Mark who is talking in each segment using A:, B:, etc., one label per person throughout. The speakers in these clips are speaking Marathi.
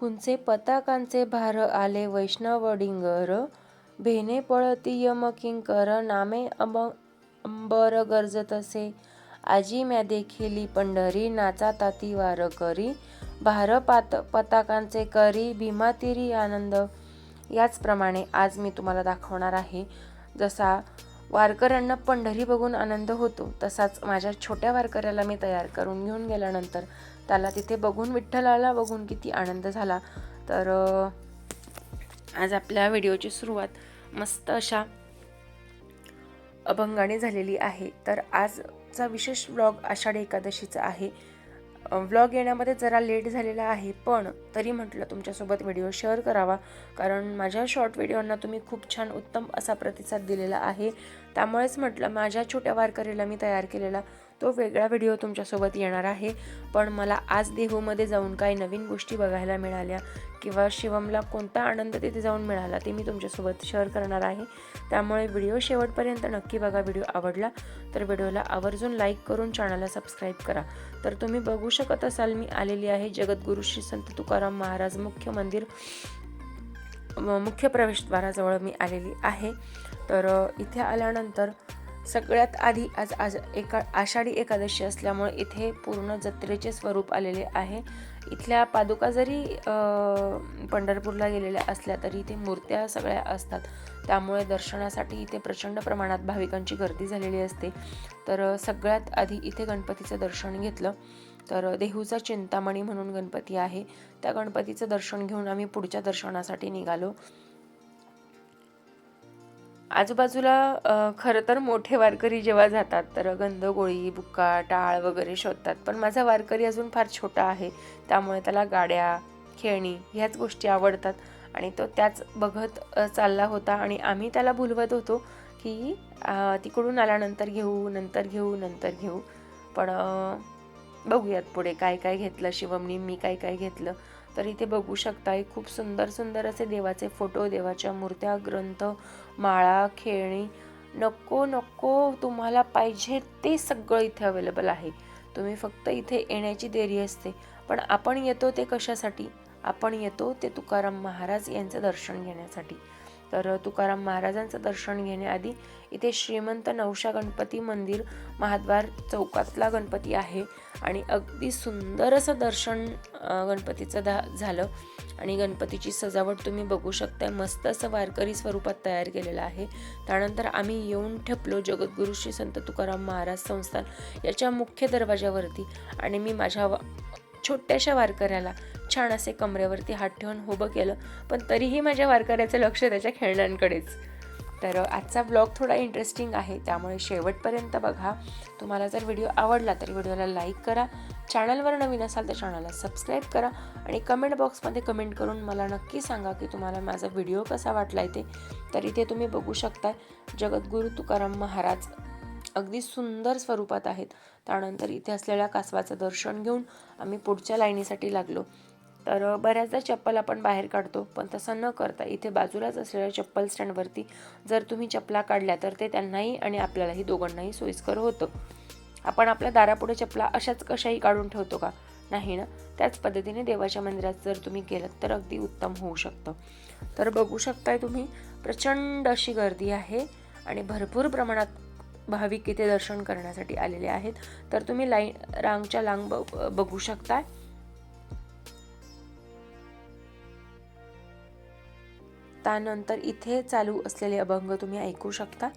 A: कुंचे पताकांचे भार आले वैष्णव डिंगर भेने पळती यमकिंकर नामे अम अंबर गरजतसे आजी म्या देखिली पंढरी नाचा ताती वार करी. भार पात पताकांचे करी भीमातिरी आनंद. याचप्रमाणे आज मी तुम्हाला दाखवणार आहे. जसा वारकऱ्यांना पंढरी बघून आनंद होतो तसाच माझ्या छोट्या वारकऱ्याला मी तयार करून घेऊन गेल्यानंतर त्याला तिथे बघून विठ्ठलाला बघून किती आनंद झाला. तर आज आपल्या व्हिडिओची सुरुवात मस्त अशा अभंगाने झालेली आहे. तर आजचा विशेष व्लॉग आषाढी एकादशीचा आहे. व्लॉग येण्यामध्ये जरा लेट झालेला आहे पण तरी म्हटलं तुमच्यासोबत व्हिडिओ शेअर करावा. कारण माझ्या शॉर्ट व्हिडिओंना तुम्ही खूप छान उत्तम असा प्रतिसाद दिलेला आहे. त्यामुळेच म्हटलं माझ्या छोट्या वारकरीला मी तयार केलेला तो वेगळा व्हिडिओ तुमच्यासोबत येणार आहे. पण मला आज देहूमध्ये जाऊन काही नवीन गोष्टी बघायला मिळाल्या किंवा शिवमला कोणता आनंद तिथे जाऊन मिळाला ते मी तुमच्यासोबत शेअर करणार आहे. त्यामुळे व्हिडिओ शेवटपर्यंत नक्की बघा. व्हिडिओ आवडला तर व्हिडिओला आवर्जून लाईक करून चॅनलला सबस्क्राईब करा. तर तुम्ही बघू शकत असाल मी आलेली आहे जगद्गुरू श्री संत तुकाराम महाराज मुख्य मंदिर मुख्य प्रवेशद्वाराजवळ मी आलेली आहे. तर इथे आल्यानंतर सगळ्यात आधी आज आज एका आषाढी एकादशी असल्यामुळे इथे पूर्ण जत्रेचे स्वरूप आलेले आहे. इथल्या पादुका जरी पंढरपूरला गेलेल्या असल्या तरी इथे मूर्त्या सगळ्या असतात. त्यामुळे दर्शनासाठी इथे प्रचंड प्रमाणात भाविकांची गर्दी झालेली असते. तर सगळ्यात आधी इथे गणपतीचं दर्शन घेतलं. तर देहूचा चिंतामणी म्हणून गणपती आहे. त्या गणपतीचं दर्शन घेऊन आम्ही पुढच्या दर्शनासाठी निघालो. आजूबाजूला खरं तर मोठे वारकरी जेव्हा जातात तर गंधगोळी बुक्का टाळ वगैरे शोधतात. पण माझा वारकरी अजून फार छोटा आहे त्यामुळे त्याला गाड्या खेळणी ह्याच गोष्टी आवडतात आणि तो त्याच बघत चालला होता आणि आम्ही त्याला भुलवत होतो की तिकडून आल्यानंतर घेऊ नंतर घेऊ नंतर घेऊ. पण बघूयात पुढे काय काय घेतलं शिवमनी मी काय काय घेतलं. तर इथे बघू शकताय खूप सुंदर सुंदर असे देवाचे फोटो देवाच्या मूर्त्या ग्रंथ माळा खेळणी. नको नको तुम्हाला पाहिजे ते सगळं इथे अवेलेबल आहे. तुम्ही फक्त इथे येण्याची देरी असते. पण आपण येतो ते कशासाठी? आपण येतो ते तुकाराम महाराज यांचं दर्शन घेण्यासाठी. तर तुकाराम महाराजांचं दर्शन घेण्याआधी इथे श्रीमंत नवशा गणपती मंदिर महाद्वार चौकातला गणपती आहे. आणि अगदी सुंदर असं दर्शन गणपतीचं दा झालं. आणि गणपतीची सजावट तुम्ही बघू शकता मस्त असं वारकरी स्वरूपात तयार केलेलं आहे. त्यानंतर आम्ही येऊन ठेपलो जगद्गुरू श्री संत तुकाराम महाराज संस्थान याच्या मुख्य दरवाजावरती आणि मी माझ्या छोट्याशा वारकऱ्याला छान असे कमरेवरती हात ठेवून उभं केलं. पण तरीही माझ्या वारकऱ्याचं लक्ष त्याच्या खेळण्यांकडेच. तर आजचा ब्लॉग थोडा इंटरेस्टिंग आहे. त्यामुळे शेवटपर्यंत बघा. तुम्हाला जर व्हिडिओ आवडला तर व्हिडिओला लाईक करा. चॅनलवर नवीन असाल तर चॅनलला सबस्क्राईब करा. आणि कमेंट बॉक्समध्ये कमेंट करून मला नक्की सांगा की तुम्हाला माझा व्हिडिओ कसा वाटला आहे ते तर इथे तुम्ही बघू शकता जगद्गुरू तुकाराम महाराज अगदी सुंदर स्वरूपात आहेत. त्यानंतर इथे असलेल्या कासवाचं दर्शन घेऊन आम्ही पुढच्या लाईनीसाठी लागलो. तर बऱ्याचदा चप्पल आपण बाहेर काढतो पण तसं न करता इथे बाजूलाच असलेल्या चप्पल स्टँडवरती जर तुम्ही चपला काढल्या तर ते त्यांनाही आणि आपल्यालाही दोघांनाही सोयीस्कर होतं. आपण आपल्या दारापुढे चपला अशाच कशाही काढून ठेवतो का? नाही ना? त्याच पद्धतीने देवाच्या मंदिरात जर तुम्ही गेलात तर अगदी उत्तम होऊ शकतं. तर बघू शकताय तुम्ही प्रचंड अशी गर्दी आहे आणि भरपूर प्रमाणात भाविक इथे दर्शन करण्यासाठी आलेले आहेत. तर तुम्ही लाईन रांगच्या लांग ब- बघू शकताय. त्यानंतर इथे चालू असलेले अभंग तुम्ही ऐकू शकता.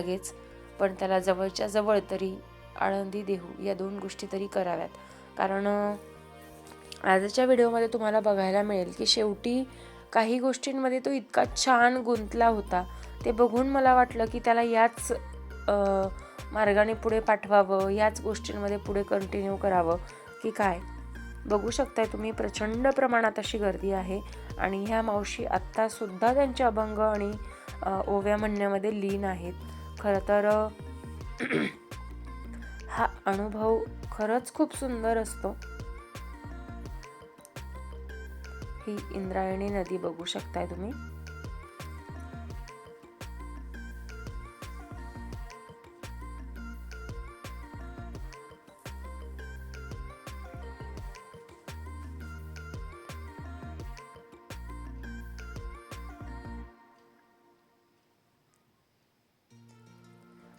A: लगेच. पण त्याला जवळच्या जवळ तरी आळंदी देहू या दोन गोष्टी तरी कराव्यात. कारण आजच्या व्हिडिओमध्ये तुम्हाला बघायला मिळेल की शेवटी काही गोष्टींमध्ये तो इतका छान गुंतला होता. ते बघून मला वाटलं की त्याला याच मार्गाने पुढे पाठवावं याच गोष्टींमध्ये पुढे कंटिन्यू करावं. की काय? बघू शकताय तुम्ही प्रचंड प्रमाणात अशी गर्दी आहे. आणि ह्या मावशी आत्तासुद्धा त्यांच्या अभंग आणि ओव्या म्हणण्यामध्ये लीन आहेत. खरं तर हा अनुभव खरंच खूप सुंदर असतो. ही इंद्रायणी नदी बघू शकताय तुम्ही.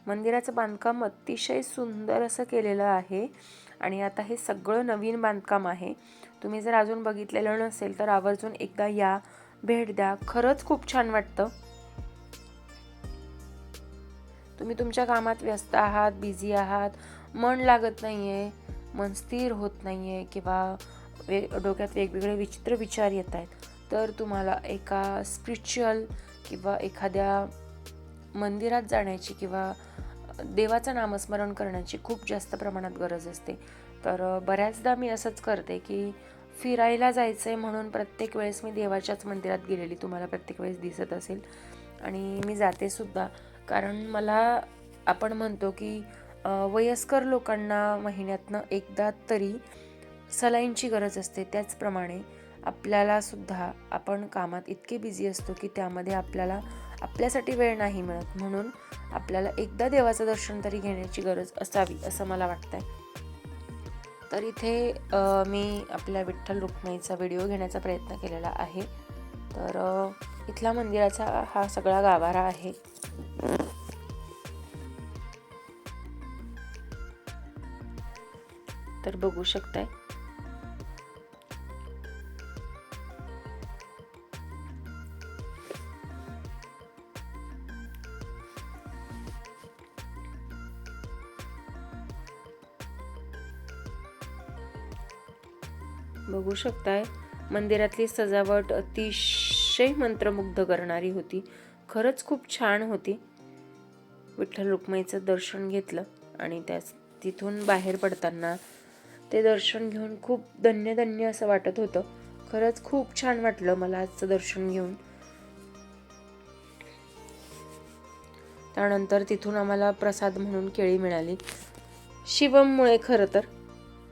A: मंदिराचं बांधकाम अतिशय सुंदर असं केलेलं आहे आणि आता हे सगळं नवीन बांधकाम आहे. तुम्ही जर अजून बघितलेलं नसेल तर आवर्जून एकदा या भेट द्या. खरंच खूप छान वाटतं. तुम्ही तुमच्या कामात व्यस्त आहात बिझी आहात मन लागत नाही आहे मन स्थिर होत नाही आहे किंवा वे डोक्यात वेगवेगळे विचित्र विचार येत आहेत. तर तुम्हाला एका स्पिरिच्युअल किंवा एखाद्या मंदिरात जाण्याची किंवा देवाचं नामस्मरण करण्याची खूप जास्त प्रमाणात गरज असते. तर बऱ्याचदा मी असंच करते की फिरायला जायचं आहे म्हणून प्रत्येक वेळेस मी देवाच्याच मंदिरात गेलेली तुम्हाला प्रत्येक वेळेस दिसत असेल. आणि मी जाते सुद्धा. कारण मला आपण म्हणतो की वयस्कर लोकांना महिन्यातनं एकदा तरी सलाईंची गरज असते. त्याचप्रमाणे आपल्याला सुद्धा आपण कामात इतके बिझी असतो की त्यामध्ये आपल्याला आपल्यासाठी वेळ नाही मिळत म्हणून आपल्याला एकदा देवाचं दर्शन तरी घेण्याची गरज असावी असं मला वाटतंय. तर इथे मी आपल्या विठ्ठल रुक्माईचा व्हिडिओ घेण्याचा प्रयत्न केलेला आहे. तर इथला मंदिराचा हा सगळा गाभारा आहे. तर बघू शकताय. बघू शकताय. मंदिरातली सजावट अतिशय मंत्रमुग्ध करणारी होती. खरंच खूप छान होती. विठ्ठल रुक्माईचं दर्शन घेतलं आणि त्याच तिथून बाहेर पडताना ते दर्शन घेऊन खूप धन्य धन्य असं वाटत होतं. खरंच खूप छान वाटलं मला आजचं दर्शन घेऊन. त्यानंतर तिथून आम्हाला प्रसाद म्हणून केळी मिळाली. शिवममुळे खरं तर.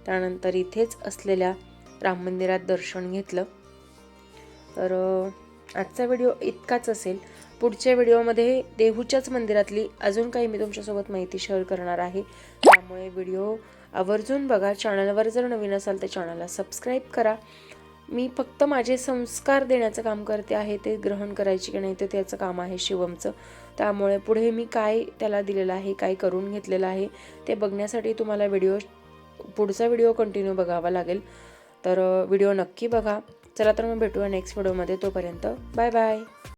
A: त्यानंतर इथेच असलेल्या राम मंदिरात दर्शन घेतलं. तर आजचा व्हिडिओ इतकाच असेल. पुढच्या व्हिडिओमध्ये देहूच्याच मंदिरातली अजून काही मी तुमच्यासोबत माहिती शेअर करणार आहे. त्यामुळे व्हिडिओ आवर्जून बघा. चॅनलवर जर नवीन असाल तर चॅनलला सबस्क्राईब करा. मी फक्त माझे संस्कार देण्याचं काम करते आहे ते ग्रहण करायची की नाही ते त्याचं काम आहे शिवमचं. त्यामुळे पुढे मी काय त्याला दिलेलं आहे काय करून घेतलेलं आहे ते बघण्यासाठी तुम्हाला व्हिडिओ पुढचा व्हिडिओ कंटिन्यू बघावा लागेल. तर व्हिडिओ नक्की बघा. चला तर मग भेटूया नेक्स्ट व्हिडिओमध्ये तोपर्यंत बाय बाय